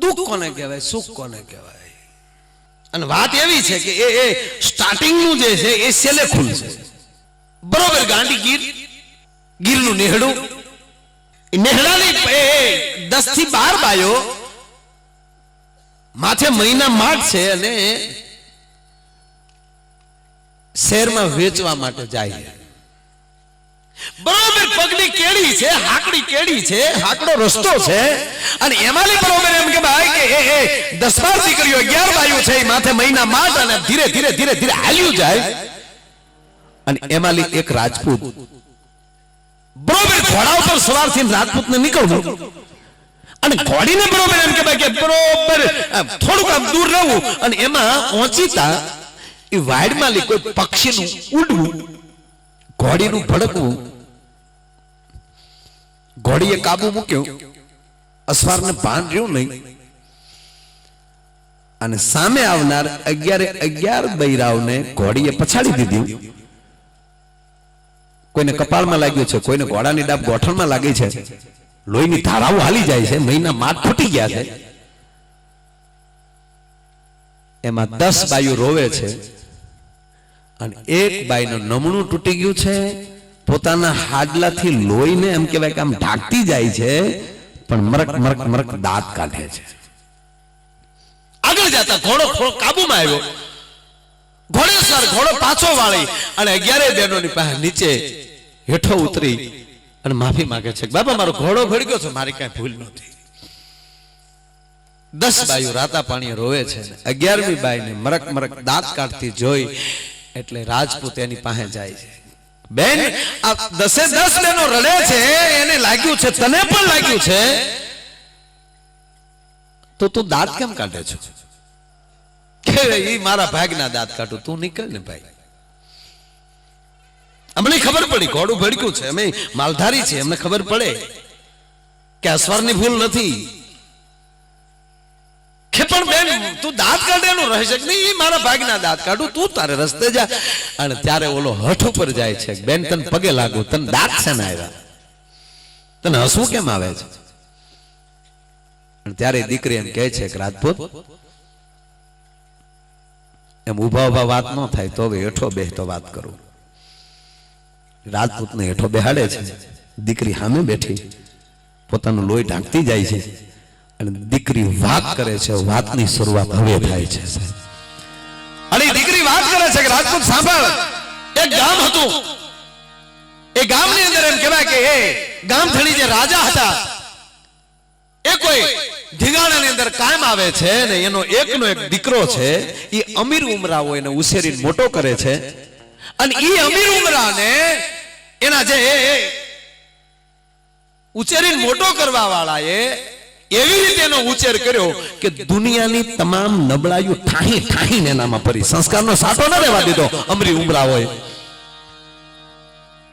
દુઃખ કોને કહેવાય? સુખ કોને કહેવાય? અને વાત એવી છે કે એ એ સ્ટાર્ટિંગનું જે છે એ સેલે ખુલશે બરોબર ગાંડી ગીર ગીરનું નેહડું. નેહડાની દસથી બાર બાયો માથે મહિના માઠ છે અને શહેરમાં વેચવા માટે જાય બરોબર પગની છે, હાકડી કેડી છે, હાકડો રસ્તો છે. અને એમાંની બરોબર એમ કે ભાઈ કે, એ દસ બાર દીકરીઓ અગિયાર બાયું છે, એ માથે મહિના માટ અને ધીરે ધીરે ધીરે ધીરે હાલ્યું જાય. અને એમાં એક રાજપૂત બરોબર ઘોડા ઉપર સવારથી રાજપૂત ને નીકળવું. અને ઘોડીને બરોબર એમ કે ભાઈ કે બરોબર થોડુંક આમ દૂર રહેવું. અને એમાં પહોંચીતા એ વાડમાં કોઈ પક્ષીનું ઉડવું ઘોડીનું ભડકવું ઘોડીએ કાબુ મૂક્યો. અસવારને ભાન રહ્યું નહીં. અને સામે આવનાર અગિયારે અગિયાર બૈરાવને ઘોડીએ પછાડી દીધી. કોઈને કપાળમાં લાગ્યું છે, કોઈને ઘોડાની ડાબ ગોઠણમાં લાગી છે. લોહીની ધારાઓ હાલી જાય છે, મહિના માથ ફૂટી ગયા છે. એમાં દસ બાયું રોવે છે. અને એક બાઈનું નમણું તૂટી ગયું છે. પોતાના હાડલાથી લોહીને એમ કહેવાય કે આમ ઢાંકતી જાય છે, પણ મરક મરક મરક દાંત કાઢે છે. આગળ જતા ઘોડો ખો- કાબુમાં આવ્યો. ઘોડેસર ઘોડો પાછો વાળી અને અગિયારે બહેનોની પાસે નીચે હેઠો ઉતરી અને માફી માંગે છે બાબા મારો ઘોડો ભડક્યો છે, મારી કઈ ભૂલ નથી દસ બાયું રાતા પાણી રોવે છે અગિયારમી બાઈ ને મરક મરક દાંત કાઢતી જોઈ એટલે રાજપૂત એની પાસે જાય છે. બેન આ દસે દસ બેનો રડે છે એને લાગ્યું છે તને પણ લાગ્યું છે? તો તું દાંત કેમ કાઢે છો? કે એ મારા ભાગના દાંત કાઢું તું નીકળ ને ભાઈ. અમને ખબર પડી ઘોડું ભડક્યું છે અમે માલધારી છે અમને ખબર પડે કે અસવારની ભૂલ નથી. કે પણ બેન તું દાંત કાઢેલું રહી કે નહીં? મારા ભાગના દાંત કાઢું તું તારે રસ્તે જા. અને ત્યારે ઓલો હઠ ઉપર જાય છે બેન તને પગે લાગુ તને દાંત છે ને આવ્યા? તને હસવું કેમ આવે છે? અને ત્યારે દીકરી એમ કહે છે કે રાજપૂત એમ ઊભા ઊભા વાત ન થાય તો હવે હેઠો બેહતો વાત કરું. રાજપૂતને હેઠો બેહાડે છે. દીકરી સામે બેઠી. પોતાનું લોહી ઢાંકતી જાય છે. અને દીકરી વાત કરે છે, વાતની શરૂઆત હવે થાય છે અને દીકરી વાત કરે છે કે રાજપૂત, સાંભળ. એક ગામ હતું. એ ગામની અંદર એમ કહેવાય કે એ ગામ ધણી જે રાજા હતા, એ કોઈ ઢીંગાણાની અંદર કાયમ આવે છે ને એનો એકનો એક દીકરો છે, એ અમીર ઉમરાઓ એને ઉછેરીને મોટો કરે છે. અને એ અમીર ઉમરાને એના જે એ- એ ઉછેરીને મોટો કરવા વાળાએ એવી રીતે એનો ઉછેર કર્યો કે દુનિયાની તમામ નબળાઈઓ ઠાહી ઠાહીને એનામાં પરી સંસ્કારનો સાટો ન રહેવા દીધો. અમરી ઉમરાઓએ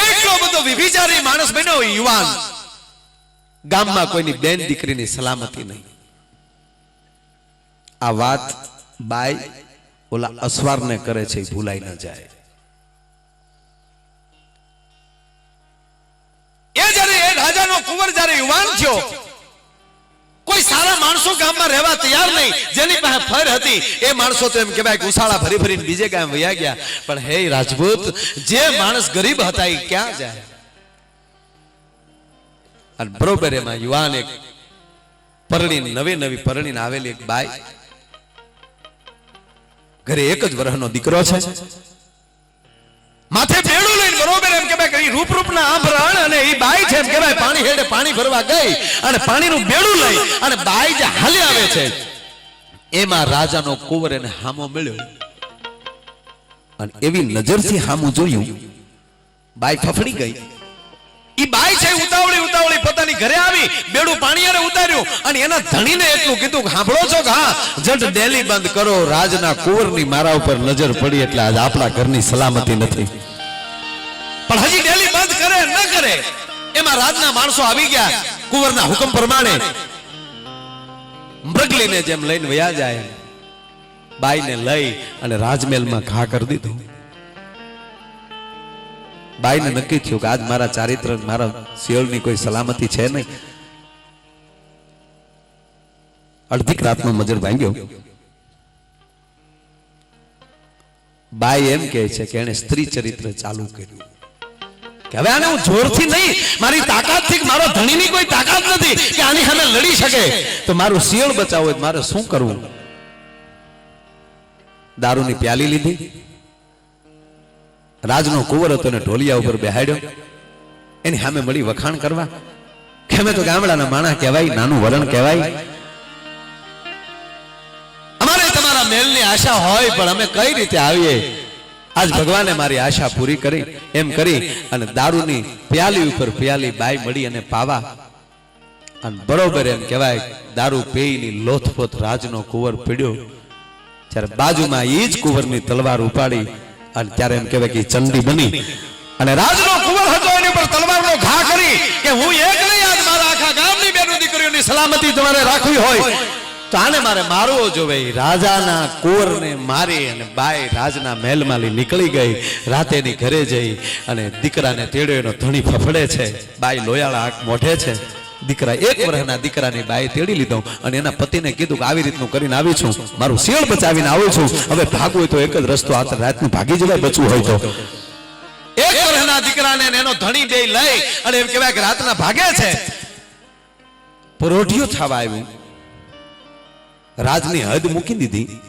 એટલો બધો વિભિચારી માણસ બન્યો યુવાન. ગામમાં કોઈની બેન દીકરીની સલામતી નહીં. આ વાત બાય ઓલા અસવારને કરે છે ભૂલાઈ ન જાય. એ જ્યારે એ રાજાનો કુંવર જ્યારે યુવાન થયો સારા માણસો ગામમાં રહેવા તૈયાર નહીં. જેની પાસે ફર હતી, એ માણસો તો એમ કહેવાય ગુસાળા ભરી ભરીને બીજે ગામ વયા ગયા. પણ હે રાજપૂત, જે માણસ ગરીબ હતા, એ ક્યાં જાય? અને બરોબર એમાં યુવાન એક પરણી નવી નવી પરણીને આવેલી એક બાઈ. ઘરે એક જ વર્ષનો દીકરો છે. માથે બેડું બરોબર એમ કહેવાય કે રૂપ રૂપના આભરણ અને એ બાઈ છે એમ કહેવાય. પાણી હેડે પાણી ભરવા ગઈ અને પાણીનું બેડું લઈ અને બાઈ જે હાલી આવે છે, એમાં રાજાનો કુંવર એને હામો મળ્યો. અને એવી નજરથી હામું જોયું, બાઈ ફફડી ગઈ. ઈ બાઈ છે ઉતાવળી ઉતાવળી પોતાની ઘરે આવી, બેડું પાણીયારે ઉતાર્યું અને એના ધણીને એટલું કીધું કે સાંભળો છો કે હા? જટ ડેલી બંધ કરો, રાજના કુંવરની મારા ઉપર નજર પડી એટલે આજ આપણા ઘરની સલામતી નથી. પણ હજી ડેલી બંધ કરે ન કરે, એમાં રાજના માણસો આવી ગયા, કુંવરના હુકમ પ્રમાણે. મૃગલીને જેમ લઈને વયા જાય, બાઈને લઈ અને રાજમહેલમાં ઘા કરી દીધું. બાઈને નક્કી થયું કે આજ મારા ચારિત્ર, મારા શિયોળની કોઈ સલામતી છે નહીં. અડધીક રાતનો મજર ભાંગ્યો. બાઈ એમ કહે છે કે એને સ્ત્રી ચરિત્ર ચાલુ કર્યું. હવે આને હું જોરથી નહીં, મારી તાકાતથી, મારો ધણીની કોઈ તાકાત નથી કે આની સામે લડી શકે. તો મારું શિયળ બચાવવું હોય મારે શું કરવું? દારૂની પ્યાલી લીધી. રાજનો કુંવર હતો ને ઢોલિયા ઉપર બેહાડ્યો. એની સામે મળી વખાણ કરવા. કે અમે તો ગામડાના માણા કહેવાય, નાનું વરણ કહેવાય. અમારે તમારા મેલની આશા હોય, પણ અમે કઈ રીતે આવીએ? આજ ભગવાને મારી આશા પૂરી કરી. એમ કરી અને દારૂની પ્યાલી ઉપર પ્યાલી બાઈ મળી અને પાવા. અને બરોબર એમ કહેવાય દારૂ પેઈની લોથપોથ રાજનો કુંવર પીડ્યો. ત્યારે બાજુમાં એ જ કુંવરની તલવાર ઉપાડી અને ત્યારે એમ કહેવાય કે ચંડી બની. અને રાજનો કુંવર હતો એની પર તલવારનો ઘા કરી કે હું એક નહીં આજ મારા આખા ગામની બેનો દીકરીઓની સલામતી તમારે રાખવી હોય. તો મારે મારવો જોવે. રાજાના કોરને મારી અને બાઈ રાજના મહેલમાંથી નીકળી ગઈ. રાતેની ઘરે જઈ અને દીકરાને તેડ્યો એનો ધણી ફફડે છે. બાઈ લોયાળા આંખ મોઢે છે. દીકરા એક વર્ષના દીકરાની બાઈ તેડી લીધો અને એના પતિને કીધું કે આવી રીતનું કરીને આવી છું. મારું શિયળ બચાવીને આવું છું. હવે ભાગવું હોય તો એક જ રસ્તો આ રાતનું ભાગી જવાય, બચવું હોય તો. એક વર્ષના દીકરાને એનો ધણી બે લઈ અને એમ કહેવાય કે રાતના ભાગે છે. પરોઢિયું થવા આવ્યું. રાજની હદ મૂકી દીધી.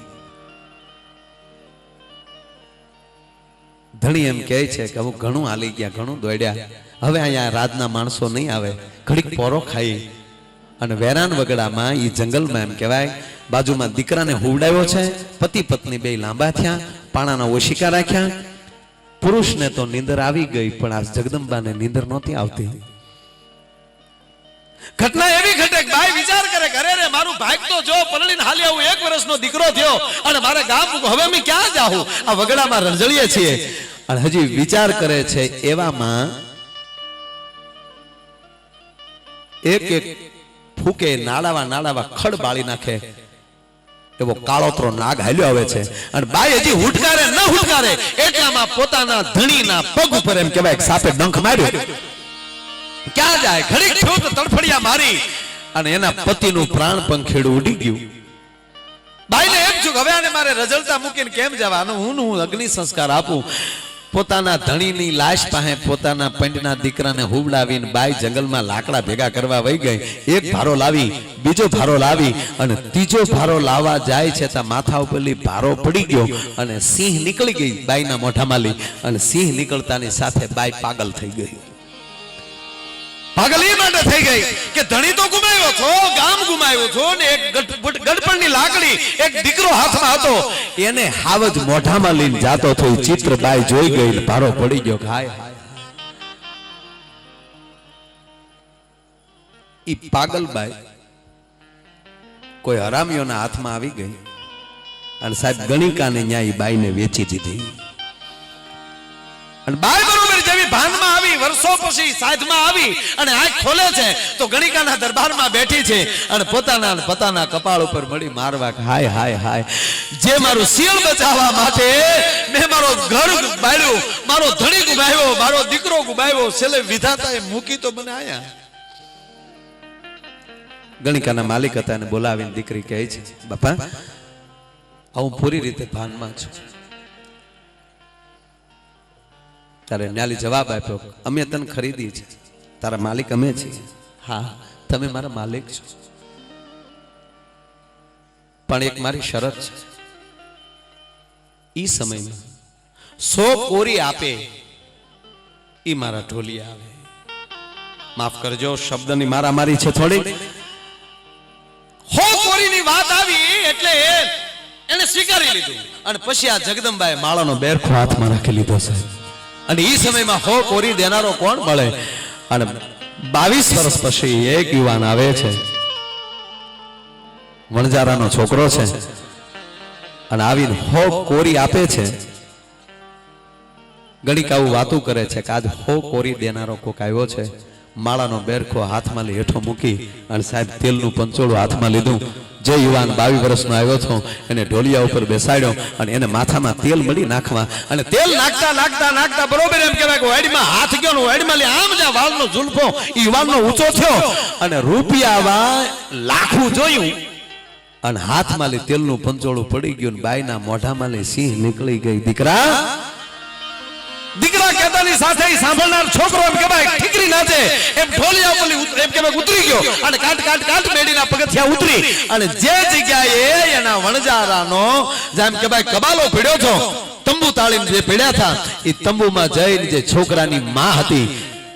ધણી એમ કહે છે કે હું ઘણું હાલી ગયા, ઘણું દોડ્યા. હવે અહીંયા રાજના માણસો નહીં આવે. ઘડીક પોરો ખાઈ અને વેરાન વગડામાં એ જંગલમાં એમ કહેવાય, બાજુમાં દીકરાને હુવડાવ્યો છે, પતિ પત્ની બે લાંબા થયા, પાણાના ઓશિકા રાખ્યા. પુરુષને તો નીંદર આવી ગઈ, પણ આ જગદંબાને નીંદર નહોતી આવતી. ઘટના એવી ઘટે ભાઈ વિચાર કરે કરે રે, મારું ભાગ તો જો પલળીને હાલી આવું એક વર્ષનો દીકરો થયો અને મારે ગામ હવે અમે ક્યાં જાઉં આ વગડામાં રંજળીએ છીએ. અને હજી વિચાર કરે છે એવામાં એક એક ફૂકે નાડાવા નાડાવા ખડ બાળી નાખે. એવો કાળોતરો નાગ હાલ્યો આવે છે. અને બાઈ હજી હુટકારે ન હુટકારે. એટલામાં પોતાના ધણીના પગ ઉપર એમ કહેવાય સાપે ડંખ માર્યો. ક્યાં જાય? ઘડીક થયું તો તડફડિયા મારી. અને એના પતિનું પ્રાણ પંખેડું ઉડી ગયું. બાઈને એમ છું હવે આને મારે રજળતા મૂકીને કેમ જવાનું હું હું અગ્નિ સંસ્કાર આપું. પોતાના ધણીની લાશ પાસે પોતાના પંડના દીકરાને હુબડાવીને બાઈ જંગલમાં લાકડા ભેગા કરવા વહી ગઈ. એક ભારો લાવી બીજો ભારો લાવી અને ત્રીજો ભારો લાવવા જાય છે ત્યાં માથા ઉપરલી ભારો પડી ગયો અને સિંહ નીકળી ગઈ બાઈના મોઢામાં લી અને સિંહ નીકળતાની સાથે બાઈ પાગલ થઈ ગઈ. પાગલ માટે થઈ ગઈ કે ધણી તો ગુમાવ્યો છો, ગામ ગુમાવ્યો છો ને એક ગઢપણની લાકડી એક દીકરો હાથમાં હતો. એને હાવજ મોઢામાં લઈને જાતો થયો. ઈ ચિત્ર બાઈ જોઈ ગઈ ભારો પડી ગયો હાય ઈ પાગલબાઈ કોઈ હરામીઓના હાથમાં આવી ગઈ અને સાહેબ ગણિકાને ન્યાય બાઈને વેચી દીધી. અને બાય ભાનમાં આવી, વર્ષો પછી સાધમાં આવી અને આંખ ખોલે છે, તો ગણિકાના દરબારમાં બેઠી છે અને પોતાના પોતાના કપાળ ઉપર મળી મારવા હાય હાય હાય, જે મારું શિયળ બચાવવા માટે મેં મારો ઘર બાળ્યું મારો ધણી ગુમાવ્યો, મારો દીકરો ગુમાવ્યો, છેલ્લે વિધાતાએ મૂકી તો મને આયા ગણિકાના માલિક હતા એને બોલાવીને દીકરી કહે છે, બાપા હું પૂરી રીતે ભાનમાં છું. ત્યારે ન્યાલી જવાબ આપ્યો અમે તને ખરીદી છે. તારા માલિક અમે છીએ. હા, તમે મારા માલિક છો. પણ એક મારી શરત છે. ઈ સમયમાં સો કોરી આપે, ઈ મારા ઢોલી આવે. માફ કરજો, શબ્દની મારામારી છે થોડી હો કોરીની વાત આવી એટલે એને સ્વીકારી લીધું. અને પછી આ જગદંબાએ માળાનો બેરખો હાથમાં રાખી લીધો સાહેબ. અને એ સમયમાં હો કોરી દેનારો કોણ મળે અને બાવીસ વર્ષ પછી એક યુવાન આવે છે. વણજારાનો છોકરો છે. અને આવીને હો કોરી આપે છે. ગણિક આવું વાતું કરે છે કે આજ હો કોરી દેનારો કોક આવ્યો છે. માળાનો બેરખો હાથમાં લઈ હેઠો મૂકી અને સાહેબ તેલનું પંચોળું હાથમાં લીધું. જે યુવાન બાવીસ વર્ષનો આવ્યો છો એને ઢોલિયા ઉપર બેસાડ્યો અને એને માથામાં તેલ મળી નાખવા અને તેલ નાખતા નાખતા નાખતા બરોબર એમ કહેવાય કે વાડીમાં હાથ ગયો ને વાડીમાં લે આમ જ્યાં વાળનો ઝુલફો એ ઊંચો થયો અને રૂપિયામાં લાખું જોયું. અને હાથમાં લે તેલનું પંચોળું પડી ગયું ને બાઈના મોઢામાં લે સિંહ નીકળી ગઈ. દીકરા? દીકરા? કહેતાની સાથે સાંભળનાર છોકરો એમ કહેવાય ઠીકરી નાચે. એમ ઢોલિયા બોલી એમ કહેવાય, ઉતરી ગયો. અને કાટ કાટ કાટ મેડીના પગથિયા ઉતરી. અને જે જગ્યાએ એના વણજારાનો જેમ કહેવાય, કબાલો ભીડ્યો છો, તંબુ તાળીને જે પીડ્યા હતા એ તંબુમાં જઈને જે છોકરાની માં હતી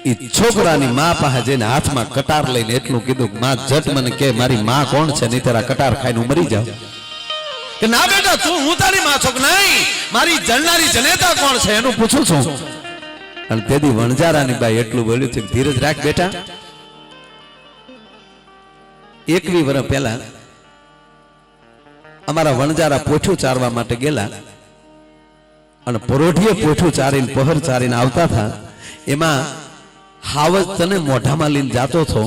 એ છોકરાની માં પાસે જઈને હાથમાં કટાર લઈને એટલું કીધું કે, માં, જટ મને કે, મારી માં કોણ છે? નહીં તારા કટાર ખાઈને મરી જાઉં. કે, ના બેટા, તું હું તારી માં છો નહીં? મારી જણનારી જનેતા કોણ છે? એનું પૂછું છું. અને તેથી વણજારાની બાઈ એટલું બોલ્યું છે ધીરજ રાખ બેટા. એકવી વર્ષ પહેલા અમારા વણજારા પોઠું ચારવા માટે ગયેલા અને પરોઢીએ પોઠું ચારીને, પહર ચારીને આવતા હતા. એમાં હાવજ તને મોઢામાં લઈને જાતો હતો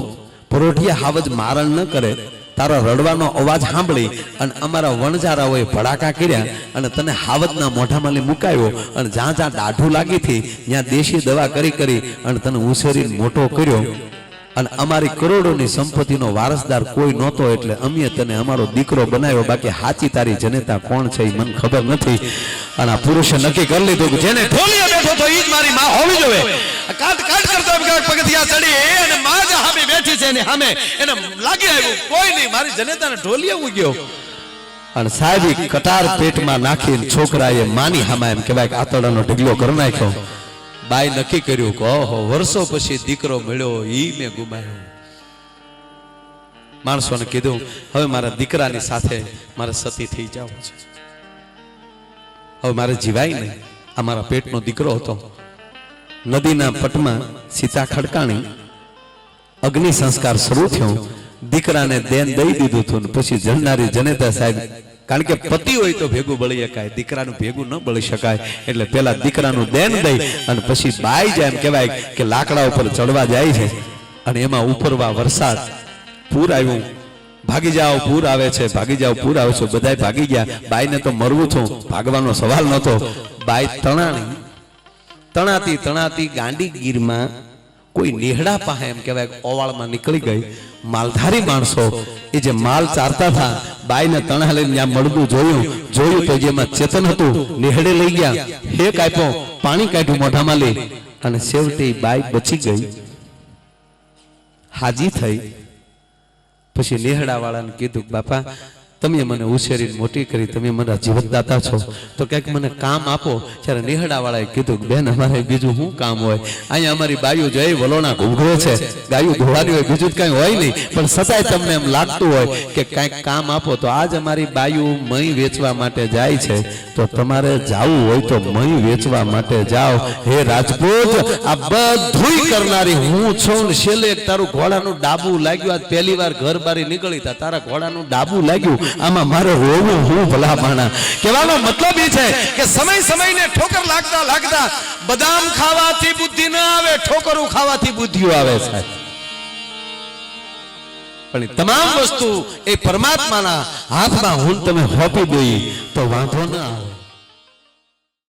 પરોઢીએ હાવજ મારણ ન કરે. તારો રડવાનો અવાજ સાંભળી અને અમારા વણજારાઓએ ભડાકા કર્યા અને તને હાવજના મોઢામાં લઈ મુકાયો અને જ્યાં જ્યાં દાઢું લાગી હતી ત્યાં દેશી દવા કરી કરી અને તને ઉછેરીને મોટો કર્યો. અને અમારી કરોડોની સંપત્તિનો વારસદાર કોઈ નહોતો એટલે અમે તને અમારો દીકરો બનાવ્યો. બાકી હાચી તારી જનેતા કોણ છે એ મને ખબર નથી. અને આ પુરુષે નક્કી કરી લીધું કે જેને ઢોલિયા બેઠો તો એ જ મારી માં હોવી જોઈએ. કાટ કાટ કરતો એમ પગથિયા ચડી અને માં જ હામે બેઠી છે એની સામે એને લાગી આવ્યું, કોઈ નહીં, મારી જનેતાને ઢોલિયા ઉગ્યો અને સાહેબ કટાર પેટમાં નાખીને છોકરાએ માની હામા એમ કહેવાય કે આતડાનો ઢગલો કરી નાખ્યો. બાઈ નક્કી કર્યું કે, ઓહો, વર્ષો પછી દીકરો મળ્યો, ઈ મેં ગુમાયો. માણસોને કીધું, હવે મારા દીકરાની સાથે મારે સતી થઈ જાવ છે. હવે મારે જીવાય નહીં. આ મારા પેટનો દીકરો હતો. નદીના પટમાં સીતા ખડકાણી અગ્નિ સંસ્કાર શરૂ થયો. દીકરાને દેન દઈ દીધું હતું પછી જણનારી જનેતા સાહેબ, કારણ કે પતિ હોય તો ભેગું બળી શકાય, દીકરાનું ભેગું ન બળી શકાય. એટલે પેલા દીકરાનું દેન દઈ અને પછી બાઈ જાય એમ કહેવાય કે લાકડા ઉપર ચડવા જાય છે. અને એમાં ઉપરવા વરસાદ, પૂર આવ્યું. ભાગી જાઓ, પૂર આવે છે, ભાગી જાઓ, પૂર આવે છે. બધા ભાગી ગયા. બાઈને તો મરવું છું ભાગવાનો સવાલ નહોતો. બાઈ તણાણી તણાતી તણાતી ગાંડી ગીરમાં કોઈ નેહડા પાસે એમ કહેવાય, ઓવાળમાં નીકળી ગઈ. માલધારી માણસો એ જે માલ ચારતા હતા, બાઈને તણા લઈને ત્યાં મળતું જોયું. જોયું તો જેમાં ચેતન હતું, નેહડે લઈ ગયા. હેક આપ્યો પાણી કાઢ્યું મોઢામાં લઈ. અને છેવટે બાઈ બચી ગઈ. હાજી થઈ. પછી નેહડા વાળાને કીધું, બાપા તમે મને ઉછેરી મોટી કરી, તમે મારા જીવતદાતા છો. તો ક્યાંક મને કામ આપો. ત્યારે નેહડા વાળાએ કીધું બેન, અમારે બીજું શું કામ હોય? અહીંયા અમારી બાયું જય વલોણા ઘૂઘરો છે, ગાયું ધોવાની હોય, બીજું કઈ હોય નહીં. પણ છતાંય તમને એમ લાગતું હોય કે કાંઈક કામ આપો, તો આજ અમારી બાયું મય વેચવા માટે જાય છે. તો તમારે જાવું હોય તો મહી વેચવા માટે જાઓ. હે રાજપૂત, આ બધું કરનારી હું છું છેલ્લે તારું ઘોડાનું ડાબુ લાગ્યું. આજ પહેલી વાર ઘર બારી નીકળી તા. તારા ઘોડાનું ડાબુ લાગ્યું. આમાં મારે રોવું હું ભલા માણા કહેવાનો મતલબ એ છે કે સમય સમયને ઠોકર લાગતા લાગતા બદામ ખાવાથી બુદ્ધિ ન આવે, ઠોકરું ખાવાથી બુદ્ધિઓ આવે સાહેબ પણ તમામ વસ્તુ એ પરમાત્માના હાથમાં, હું તમે હોપી દઈએ તો વાંધો ના આવે.